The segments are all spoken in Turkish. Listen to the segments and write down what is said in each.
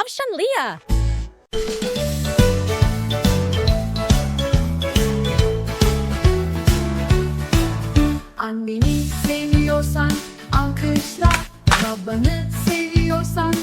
Tavşan Lia. Anneni seviyorsan alkışla Babanı seviyorsan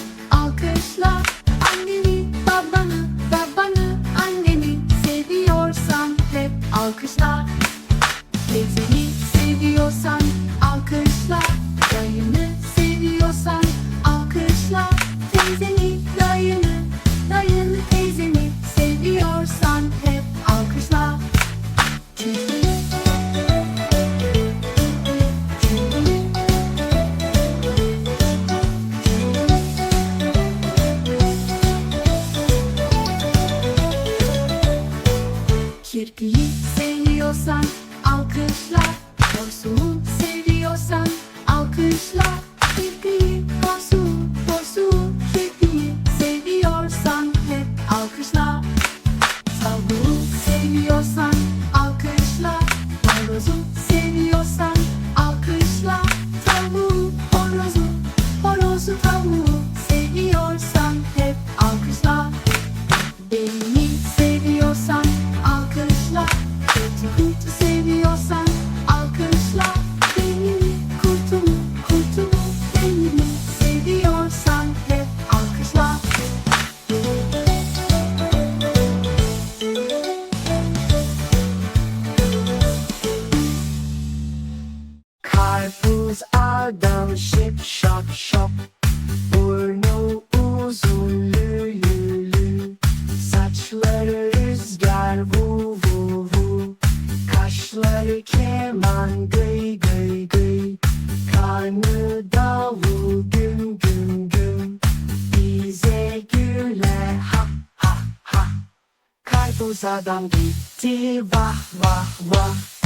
Kirpiyi seviyorsan Karpuz adam şip şap şop Burnu uzun lü lü. Lü Saçları rüzgar vu vu vu. Kaşları keman gıy gıy gıy. Karnı davul güm güm güm. Bize güler ha ha ha. Karpuz adam gitti vah vah vah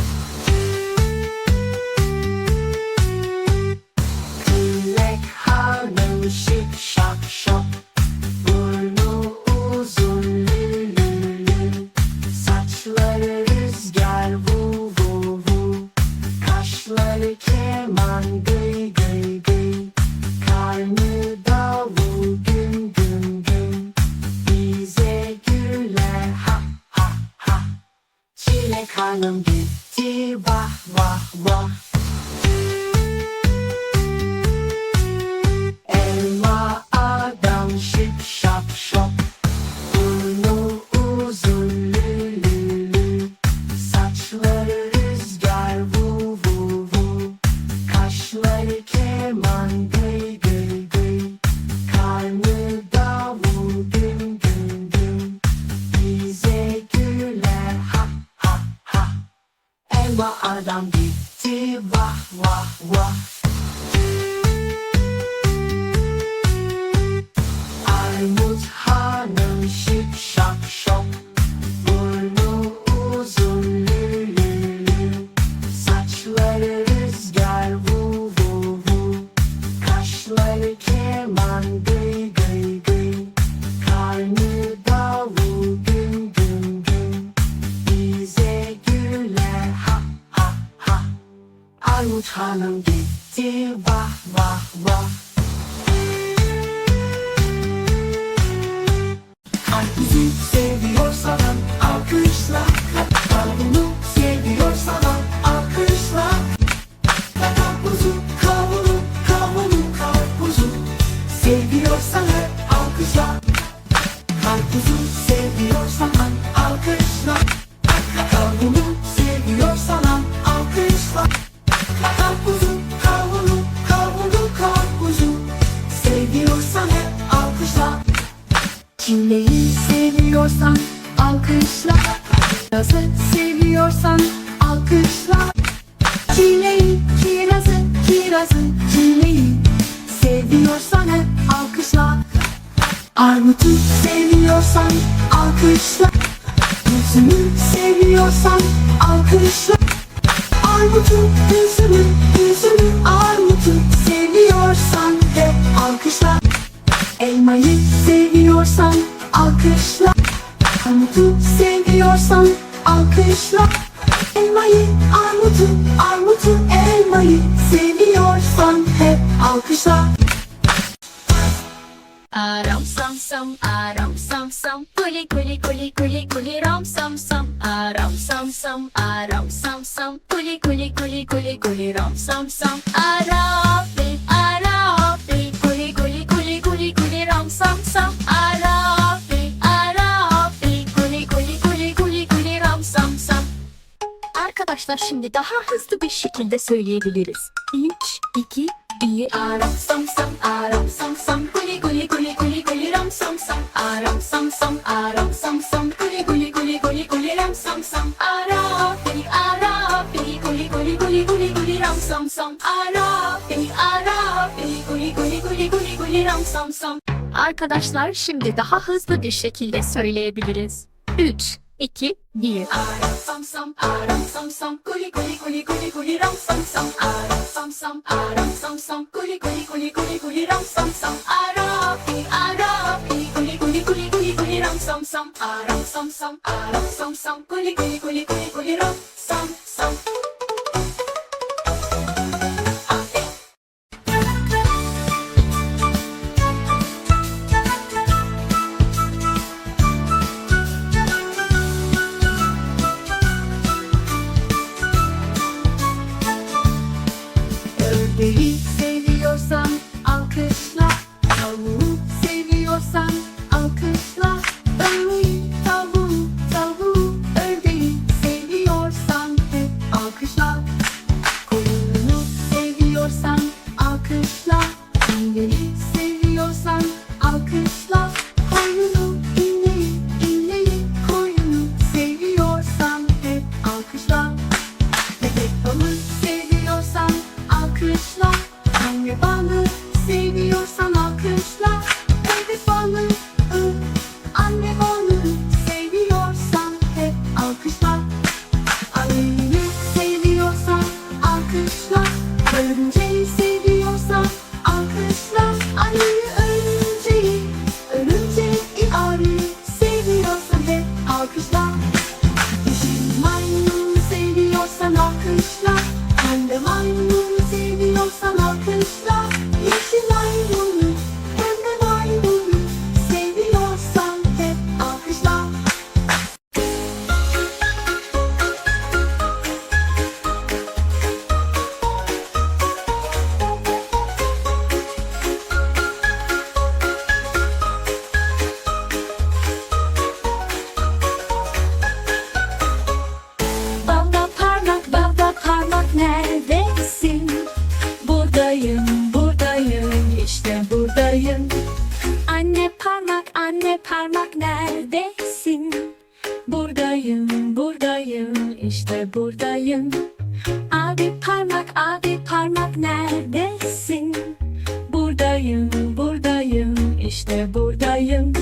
Kaşları keman gıy gıy gıy Karnı davul ha ha ha Çilek hanım gitti Keman gıy gıy gıy Karnı davul güm güm güm Bize güler ha ha ha. Elma adam gitti vah vah vah keman gıy gıy gıy Karnı davul güm güm güm Bize ha ha ha Armut hanım seviyorsan alkışla. Kirazı seviyorsan alkışla. Çileği, kirazı, kirazı, çileği Seviyorsan hep alkışla. Armutu seviyorsan alkışla. Üzümü seviyorsan alkışla. Armutu, üzümü, üzümü, armutu Seviyorsan hep alkışla. Elmayı seviyorsan alkışla. Armutu seviyorsan alkışla. Elmayı, armutu, armutu, elmayı Seviyorsan hep alkışla. Aram sam sam aram sam sam. Kuli kuli kuli kuli kuli ram sam sam. Aram sam sam aram sam sam. Kuli kuli kuli kuli kuli ram sam sam. Arabi Arabi Kuli kuli kuli kuli kuli ram sam sam Arkadaşlar şimdi daha hızlı bir şekilde söyleyebiliriz. 3, 2, 1 Aram sam sam aram sam sam Guli guli guli guli guli ram sam sam Aram sam sam aram sam sam Guli guli guli guli guli ram sam sam Ara beni ara beni guli guli guli guli guli ram sam sam Ara beni ara beni guli guli guli guli guli ram sam sam Arkadaşlar şimdi daha hızlı bir şekilde söyleyebiliriz. 3, 2, 1 Aram sam sam aram sam sam Guli guli guli guli guli ram sam sam Aram sam sam aram sam sam alkışla Tavuğu seviyorsan alkışla. Ördeği tavuğu tavuğu Ördeği seviyorsan hep alkışla. Koyununu seviyorsan alkışla. İğneyi seviyorsan alkışla Buradayım, buradayım, işte buradayım. Abi parmak, abi parmak neredesin? Buradayım, buradayım, işte buradayım.